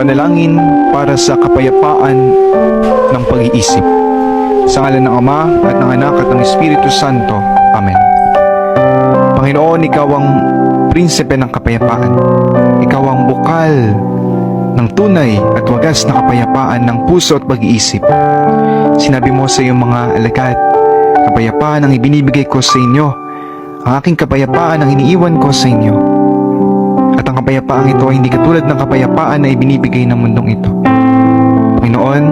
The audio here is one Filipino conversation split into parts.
Panalangin para sa kapayapaan ng pag-iisip. Sa ngalan ng Ama at ng Anak at ng Espiritu Santo. Amen. Panginoon, Ikaw ang prinsipe ng kapayapaan. Ikaw ang bukal ng tunay at wagas na kapayapaan ng puso at pag-iisip. Sinabi mo sa iyong mga alagad, kapayapaan ang ibinibigay ko sa inyo. Ang aking kapayapaan ang iniiwan ko sa inyo. Kapayapaang ito ay hindi katulad ng kapayapaan na ibinibigay ng mundong ito. Panginoon,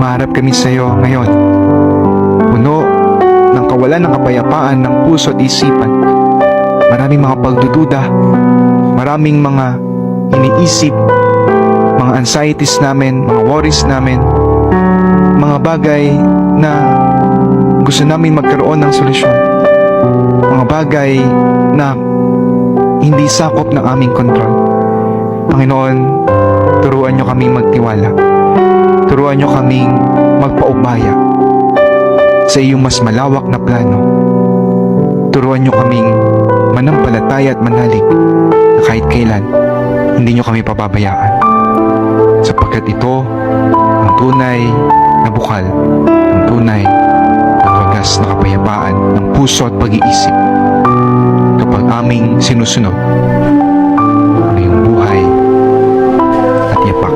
maharap kami sa iyo ngayon. Puno ng kawalan ng kapayapaan ng puso at isipan. Maraming mga pagdududa, maraming mga iniisip, mga anxieties namin, mga worries namin, mga bagay na gusto namin magkaroon ng solusyon. Mga bagay na hindi sakop ng aming kontrol. Panginoon, turuan niyo kaming magtiwala. Turuan niyo kaming magpaubaya sa iyong mas malawak na plano. Turuan niyo kaming manampalataya at manalig na kahit kailan hindi niyo kami pababayaan. Sapagkat ito ang tunay na bukal, ang tunay at wagas na kapayapaan ng puso at pag-iisip aming sinusunod ngayong buhay at yapak.